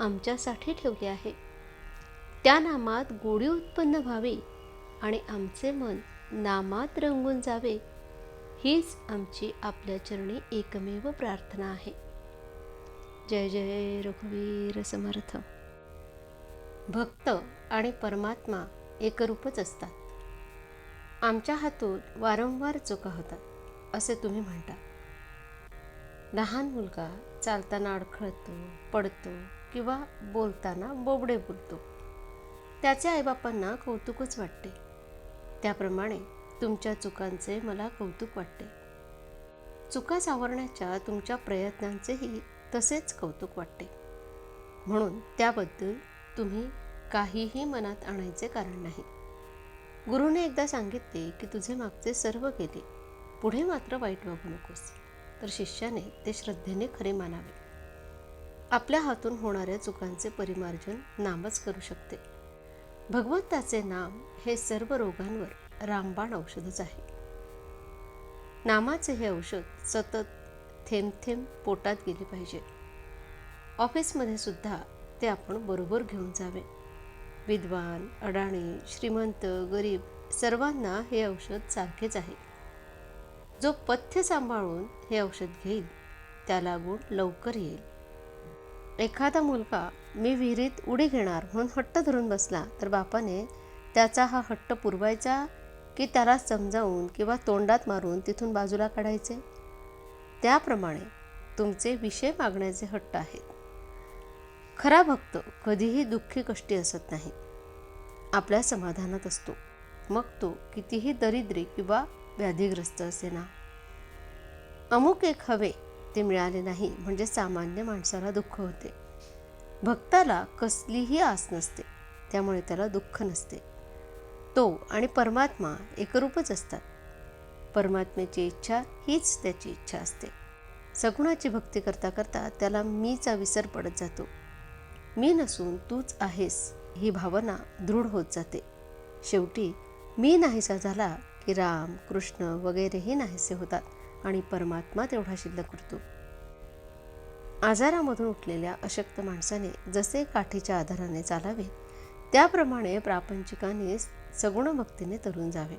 आमच्यासाठी ठेवले आहे. त्या नामात गोडी उत्पन्न व्हावी आणि आमचे मन नामात रंगून जावे हीच आमची आपल्या चरणी एकमेव प्रार्थना आहे. जय जय रघुवीर समर्थ. भक्त आणि परमात्मा एकरूपच असतात. आमच्या हातून वारंवार चुका होतात असे तुम्ही म्हणता. लहान मुलगा चालताना अडखळतो पडतो किंवा बोलताना बोबडे बोलतो. त्याचे आईबापांना कौतुकच वाटते. त्याप्रमाणे तुमच्या चुकांचे मला कौतुक वाटते. चुका सावरण्याच्या तुमच्या प्रयत्नांचेही तसेच कौतुक वाटते. म्हणून त्याबद्दल तुम्ही काहीही मनात आणायचे कारण नाही. गुरुने एकदा सांगितले की तुझे मागचे सर्व गेले पुढे मात्र वाईट वागू नकोस. तर शिष्याने ते श्रद्धेने खरे मानावे. आपल्या हातून होणाऱ्या चुकांचे परिमार्जन नामच करू शकते. भगवंताचे नाम हे सर्व रोगांवर रामबाण औषधच आहे. नामाचे हे औषध सतत थेंब थेंब पोटात गेले पाहिजे. ऑफिसमध्ये सुद्धा ते आपण बरोबर घेऊन जावे. विद्वान अडाणी श्रीमंत गरीब सर्वांना हे औषध सारखेच आहे. जो पथ्य सांभाळून हे औषध घेईल त्याला गुण लवकर येईल. एखादा मुलगा मी विहिरीत उडी घेणार म्हणून हट्ट धरून बसला तर बापाने त्याचा हा हट्ट पुरवायचा की त्याला समजावून किंवा तोंडात मारून तिथून बाजूला काढायचे? त्याप्रमाणे तुमचे विषय मागण्याचे हट्ट आहेत. खरा भक्त कधीही दुःखी कष्टी असत नाही. आपल्या समाधानात असतो. मग तो कितीही दरिद्री किंवा व्याधीग्रस्त असे ना. अमुक एक हवे ते मिळाले नाही. म्हणजे सामान्य माणसाला दुःख होते. भक्ताला कसलीही आस नसते. त्यामुळे त्याला दुःख नसते. तो आणि परमात्मा एकरूपच असतात. परमात्म्याची इच्छा हीच त्याची इच्छा असते. सगुणाची भक्ती करता करता त्याला मीचा विसर पडत जातो. मी नसून तूच आहेस ही भावना दृढ होत जाते. शेवटी मी नाहीसा झाला की राम कृष्ण वगैरेही नाहीसे होतात. आणि परमात्मा तेवढा शिल्लक करतो आजारामधून उठलेल्या अशक्त माणसाने जसे काठीच्या आधाराने चालावे त्याप्रमाणे प्रापंचिकाने सगुण भक्तीने तरून जावे.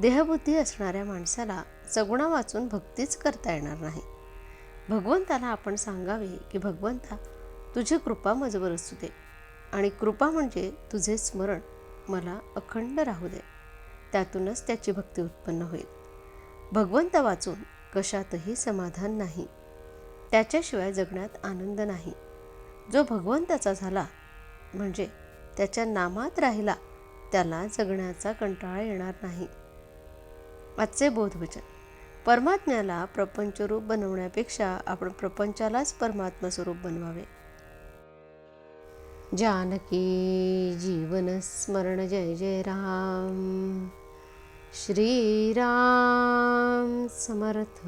देहबुद्धी असणाऱ्या माणसाला सगुणा वाचून भक्तीच करता येणार नाही. भगवंताला आपण सांगावे की भगवंता तुझी कृपा मजवर असू दे आणि कृपा म्हणजे तुझे स्मरण मला अखंड राहू दे. त्यातूनच त्याची भक्ती उत्पन्न होईल. भगवंत वाचून कशातही समाधान नाही. त्याच्याशिवाय जगण्यात आनंद नाही. जो भगवंताचा झाला म्हणजे त्याच्या नामात राहिला त्याला जगण्याचा कंटाळा येणार नाही. आजचे बोधवचन. परमात्म्याला प्रपंचरूप बनवण्यापेक्षा आपण प्रपंचालाच परमात्मा स्वरूप बनवावे. जानकी जीवन स्मरण जय जय राम. श्रीराम समर्थ।